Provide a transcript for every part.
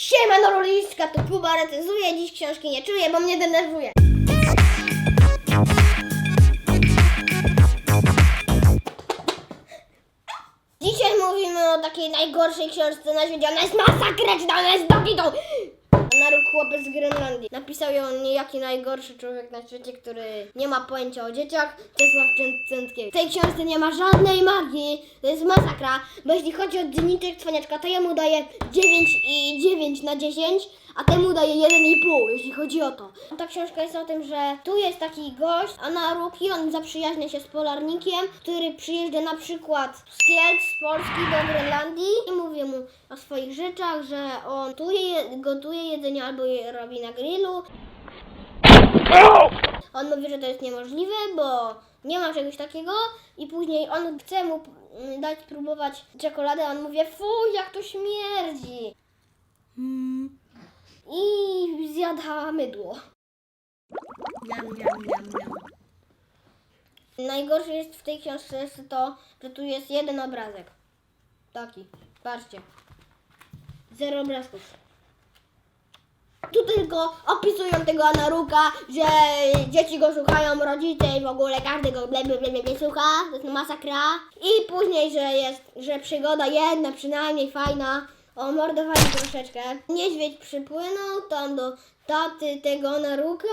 Siema Noroliska, to Kuba recenzuje, dziś książki nie czuję, bo mnie denerwuje. Dzisiaj mówimy o takiej najgorszej książce na świecie, ona jest masakryczna, ona jest dokitą. Chłopiec z Grenlandii. Napisał ją niejaki najgorszy człowiek na świecie, który nie ma pojęcia o dzieciach, Czesław Cę- Cętkiewicz. W tej książce nie ma żadnej magii, to jest masakra, bo jeśli chodzi o dzienniczek cwaniaczka, to jemu daje 9 i 9 na 10, a temu daje 1,5, jeśli chodzi o to. Ta książka jest o tym, że tu jest taki gość, a na ruki on zaprzyjaźnia się z polarnikiem, który przyjeżdża na przykład z Kielc, z Polski do Grenlandii i mówi mu o swoich rzeczach, że on tu je, gotuje jedzenie albo robi na grillu. On mówi, że to jest niemożliwe, bo nie ma czegoś takiego i później on chce mu dać spróbować czekoladę, a on mówi, fuj, jak to śmierdzi. Hmm. I zjada mydło. Miam, miam, miam, miam. Najgorsze jest w tej książce jest to, że tu jest jeden obrazek. Taki. Patrzcie. Zero obrazków. Tu tylko opisują tego Anaruka, że dzieci go słuchają, rodzice i w ogóle każdy go ble, ble, ble, ble, słucha, to jest masakra. I później, że jest, że przygoda jedna przynajmniej fajna, o mordowali troszeczkę. Niedźwiedź przypłynął tam do taty tego Anaruka,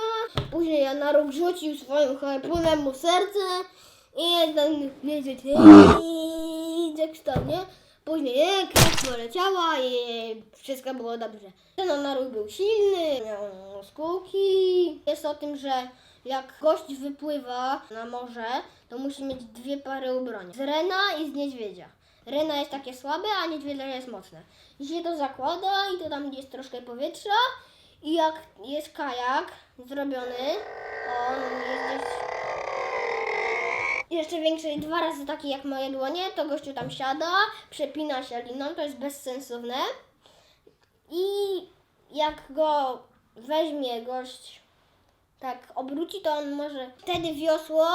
później Anaruk rzucił swoim harpunem mu serce i ten niedźwiedź i tak stał, nie? Później e, krew poleciała i wszystko było dobrze. Ten naród był silny, miał skółki. Jest o tym, że jak gość wypływa na morze, to musi mieć dwie pary ubrań. Z rena i z niedźwiedzia. Rena jest takie słabe, a niedźwiedzia jest mocne. I się to zakłada i to tam jest troszkę powietrza i jak jest kajak zrobiony, on jest gdzieś jeszcze większy, dwa razy taki jak moje dłonie, to gościu tam siada, przepina się liną, to jest bezsensowne. I jak go weźmie gość, tak obróci, to on może wtedy wiosło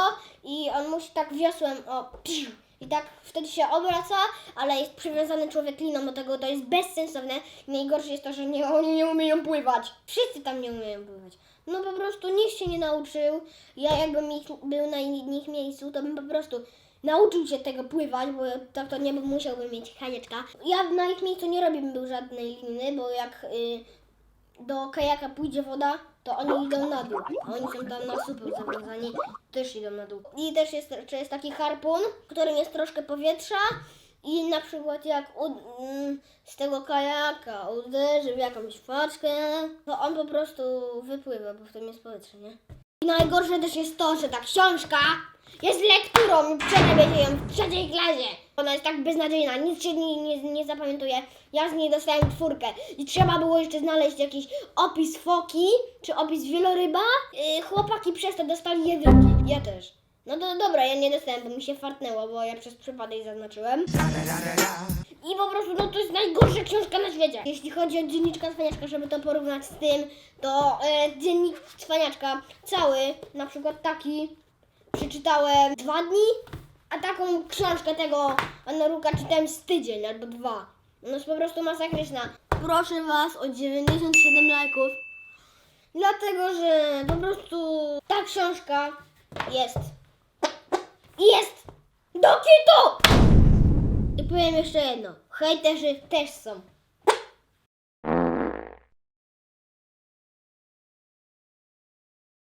i on musi tak wiosłem, o, i tak wtedy się obraca, ale jest przywiązany człowiek liną do tego, to jest bezsensowne. Najgorsze jest to, że nie, oni nie umieją pływać. Wszyscy tam nie umieją pływać. No po prostu nikt się nie nauczył. Ja jakbym ich, był na ich miejscu, to bym po prostu nauczył się tego pływać, bo tak to nie musiałbym mieć kajeczka. Ja na ich miejscu nie robiłbym żadnej liny, bo jak y, do kajaka pójdzie woda, to oni idą na dół, a oni są tam na super zawiązani, też idą na dół. I też jest, czy jest taki harpun, w którym jest troszkę powietrza i na przykład jak u, mm, z tego kajaka uderzy w jakąś faczkę, to on po prostu wypływa, bo w tym jest powietrze, nie? Najgorsze też jest to, że ta książka jest lekturą i przerobię ją w trzeciej klasie. Ona jest tak beznadziejna, nic się nie, nie, nie zapamiętuje. Ja z niej dostałem czwórkę i trzeba było jeszcze znaleźć jakiś opis foki czy opis wieloryba. Yy, chłopaki przez to dostali jedynki, ja też. No to dobra, ja nie dostałem, bo mi się fartnęło, bo ja przez przypadek zaznaczyłem. I po najgorsza książka na świecie. Jeśli chodzi o dzienniczka cwaniaczka, żeby to porównać z tym, to e, dziennik cwaniaczka cały, na przykład taki, przeczytałem dwa dni, a taką książkę tego Anaruka czytałem z tydzień albo dwa. No jest po prostu masakryczna. Proszę Was o 97 lajków, dlatego że po prostu ta książka jest. Jest! Do kitu! I powiem jeszcze jedno. Hejterzy też są.